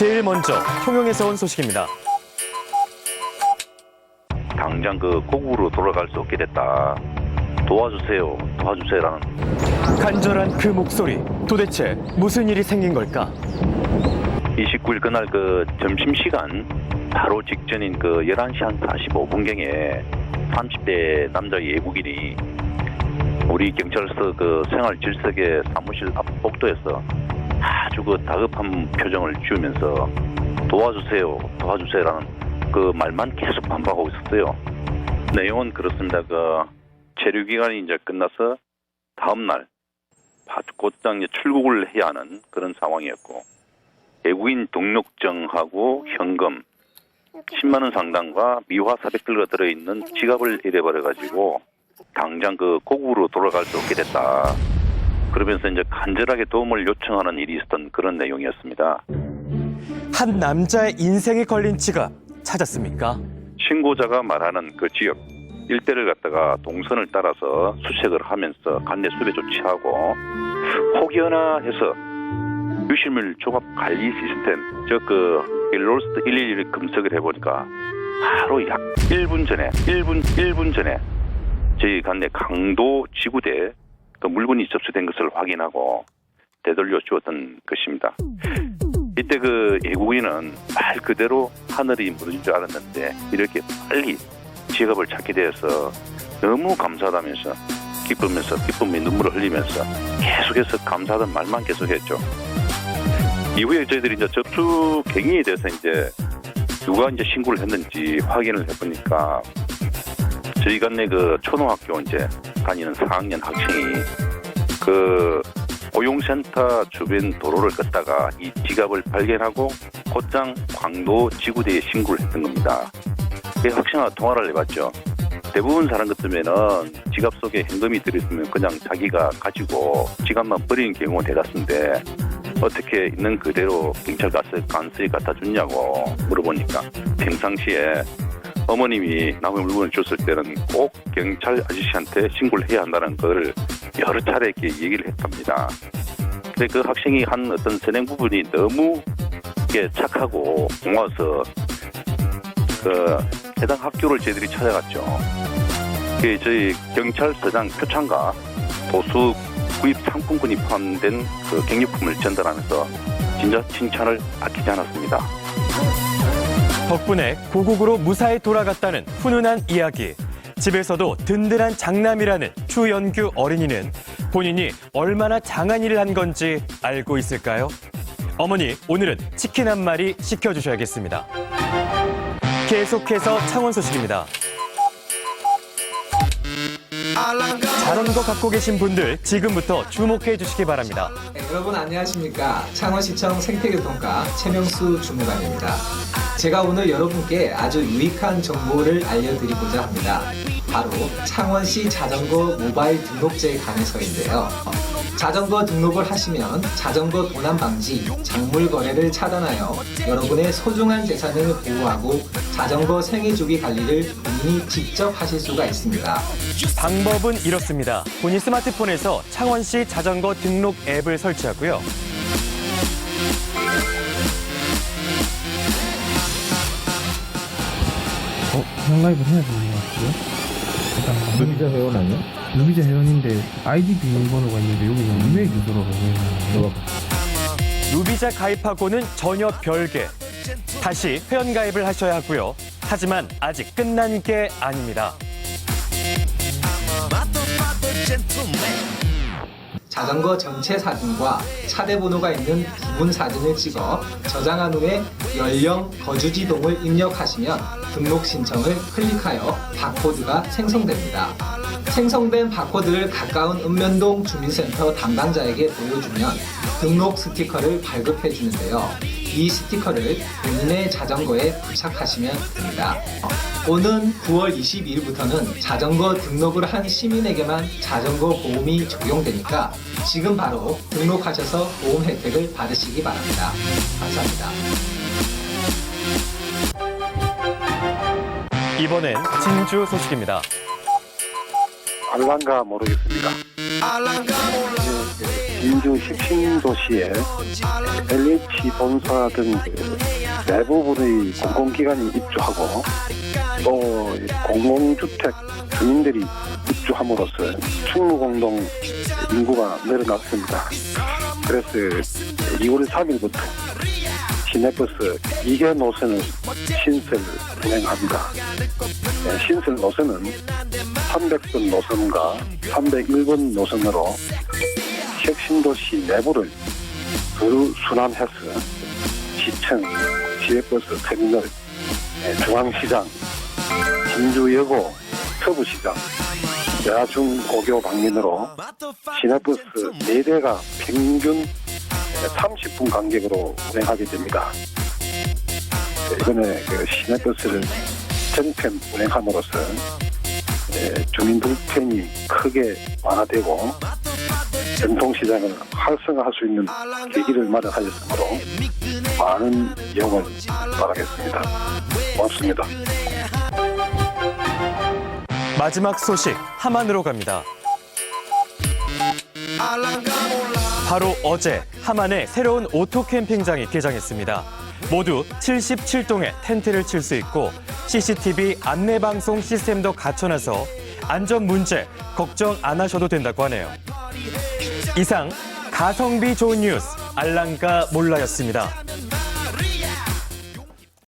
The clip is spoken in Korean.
제일 먼저 통영에서 온 소식입니다. 당장 그 고국으로 돌아갈 수 없게 됐다. 도와주세요, 도와주세요라는 간절한 그 목소리. 도대체 무슨 일이 생긴 걸까? 29일 그날 그 점심시간 바로 직전인 그 11시 한 45분경에 30대 남자 외국인이 우리 경찰서 그 생활 질석의 사무실 앞 복도에서 아주 그 다급한 표정을 지으면서 도와주세요, 도와주세요라는 그 말만 계속 반복하고 있었어요. 내용은 그렇습니다. 그 체류 기간이 이제 끝나서 다음 날 바- 곧장 이제 출국을 해야 하는 그런 상황이었고 외국인 등록증하고 현금 10만 원 상당과 미화 400불가 들어있는 지갑을 잃어버려 가지고 당장 그 고국으로 돌아갈 수 없게 됐다. 그러면서 이제 간절하게 도움을 요청하는 일이 있었던 그런 내용이었습니다. 한 남자의 인생에 걸린 지갑 찾았습니까? 신고자가 말하는 그 지역 일대를 갖다가 동선을 따라서 수색을 하면서 간내 수배 조치하고 혹여나 해서 유실물 조합 관리 시스템 저그 로스트 111을 검색을 해보니까 바로 약 1분 전에 1분 1분 전에 저희 간내 강도 지구대 그 물건이 접수된 것을 확인하고 되돌려 주었던 것입니다. 이때 그 외국인은 말 그대로 하늘이 무너진 줄 알았는데 이렇게 빨리 지갑을 찾게 되어서 너무 감사하다면서 기쁘면서 기쁨이 눈물을 흘리면서 계속해서 감사하던 말만 계속했죠. 이후에 저희들이 이제 접수 경위에 대해서 이제 누가 이제 신고를 했는지 확인을 해보니까 저희 간내 그 초등학교 이제 다니는 4학년 학생이 그 고용센터 주변 도로를 걷다가 이 지갑을 발견하고 곧장 광도 지구대에 신고를 했던 겁니다. 그 학생과 통화를 해봤죠. 대부분 사람 같으면은 지갑 속에 현금이 들어있으면 그냥 자기가 가지고 지갑만 버리는 경우가 대다수인데 어떻게 있는 그대로 경찰 가서 간수에 갖다 줬냐고 물어보니까 평상시에 어머님이 남의 물건을 줬을 때는 꼭 경찰 아저씨한테 신고를 해야 한다는 걸 여러 차례 이렇게 얘기를 했답니다. 근데 그 학생이 한 어떤 선행 부분이 너무 착하고 고마워서 그 해당 학교를 저희들이 찾아갔죠. 그 저희 경찰서장 표창과 도수 구입 상품권이 포함된 그 갱년품을 전달하면서 진짜 칭찬을 아끼지 않았습니다. 덕분에 고국으로 무사히 돌아갔다는 훈훈한 이야기. 집에서도 든든한 장남이라는 추연규 어린이는 본인이 얼마나 장한 일을 한 건지 알고 있을까요? 어머니, 오늘은 치킨 한 마리 시켜주셔야겠습니다. 계속해서 창원 소식입니다. 잘한 거 갖고 계신 분들 지금부터 주목해 주시기 바랍니다. 네, 여러분 안녕하십니까? 창원시청 생태교통과 최명수 주무관입니다. 제가 오늘 여러분께 아주 유익한 정보를 알려드리고자 합니다. 바로 창원시 자전거 모바일 등록제에 관해서인데요 자전거 등록을 하시면 자전거 도난 방지, 작물 거래를 차단하여 여러분의 소중한 재산을 보호하고 자전거 생애 주기 관리를 본인이 직접 하실 수가 있습니다. 방법은 이렇습니다. 본인 스마트폰에서 창원시 자전거 등록 앱을 설치하고요. 어? 현가입을 해야 되는 것 같고요. 일단 회원 아니야? 누비자 회원인데 아이디 비밀번호가 있는데 여기는 주소라고 해요. 루비자 가입하고는 전혀 별개. 다시 회원 가입을 하셔야 하고요. 하지만 아직 끝난 게 아닙니다. 자전거 전체 사진과 차대 번호가 있는 부분 사진을 찍어 저장한 후에 연령, 거주지 동을 입력하시면 등록 신청을 클릭하여 바코드가 생성됩니다. 생성된 바코드를 가까운 읍면동 주민센터 담당자에게 보여주면 등록 스티커를 발급해 주는데요. 이 스티커를 본인의 자전거에 부착하시면 됩니다. 오는 9월 22일부터는 자전거 등록을 한 시민에게만 자전거 보험이 적용되니까 지금 바로 등록하셔서 보험 혜택을 받으시기 바랍니다. 감사합니다. 이번엔 진주 소식입니다. 알란가 모르겠습니다. 진주 혁신도시에 LH 본사 등그 대부분의 공공기관이 입주하고 또 공공주택 주민들이 입주함으로써 충무공동 인구가 늘어났습니다. 그래서 2월 3일부터 시내버스 2개 노선을 신설 운행합니다. 네, 신설 노선은 300번 노선과 301번 노선으로 혁신도시 내부를 두루 순환해서 시청, 지역버스 터미널, 네, 중앙시장, 진주여고, 서부시장, 대하중고교 방면으로 시내버스 4대가 평균 30분 간격으로 운행하게 됩니다. 네, 이번에 그 시내버스를 전편 운행함으로써 네, 주민 불편이 크게 완화되고 전통시장을 활성화할 수 있는 계기를 마련하였으므로 많은 이용을 바라겠습니다. 고맙습니다. 마지막 소식 함안으로 갑니다. 바로 어제 함안에 새로운 오토 캠핑장이 개장했습니다. 모두 77동의 텐트를 칠 수 있고 CCTV 안내 방송 시스템도 갖춰놔서 안전 문제 걱정 안 하셔도 된다고 하네요. 이상 가성비 좋은 뉴스 알랑가 몰라였습니다.